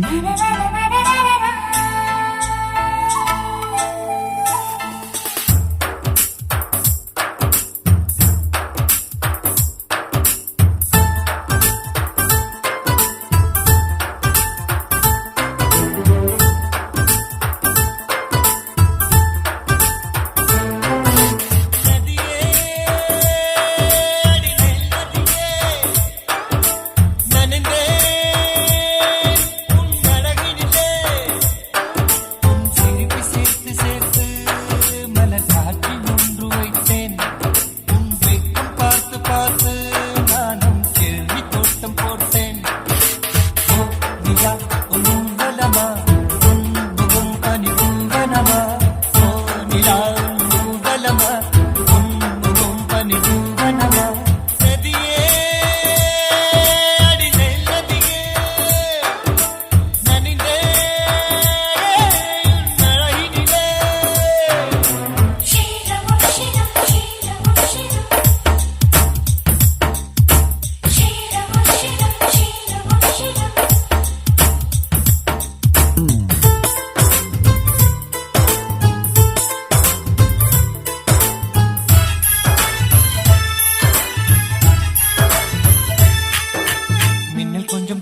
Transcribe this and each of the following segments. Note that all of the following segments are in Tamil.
na na na na Yeah.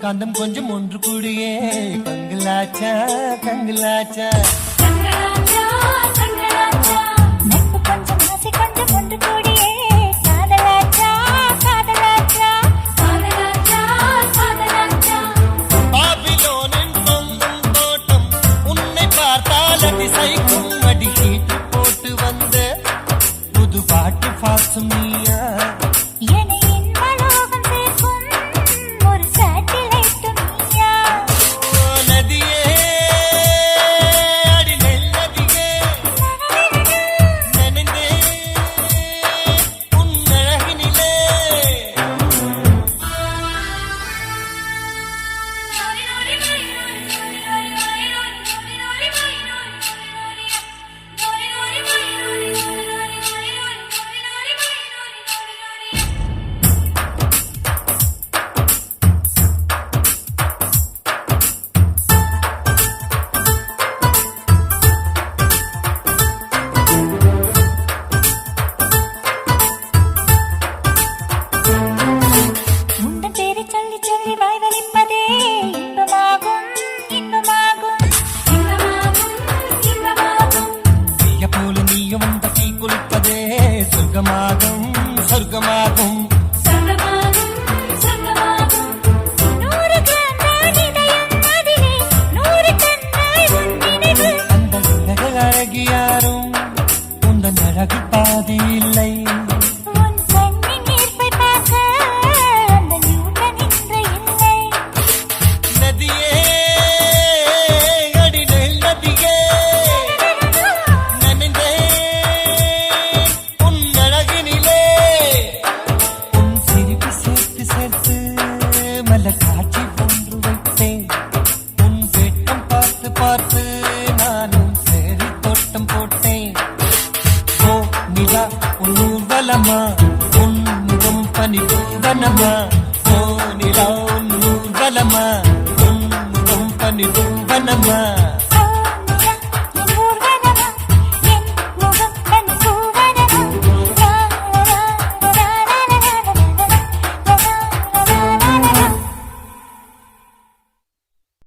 உட்காந்தம் கொஞ்சம் ஒன்று கூடியே. தங்களாச்சா தங்களாச்சா பாட்டு பாசம் நீயா? போல நீயும் வந்த கை குளிப்பதே சொர்க்கமாகும் சொர்க்கமாகும். నువ్వలమా ఉంగం పని వనమా. పోనిలా నువ్వలమా ఉంగం పని వనమా.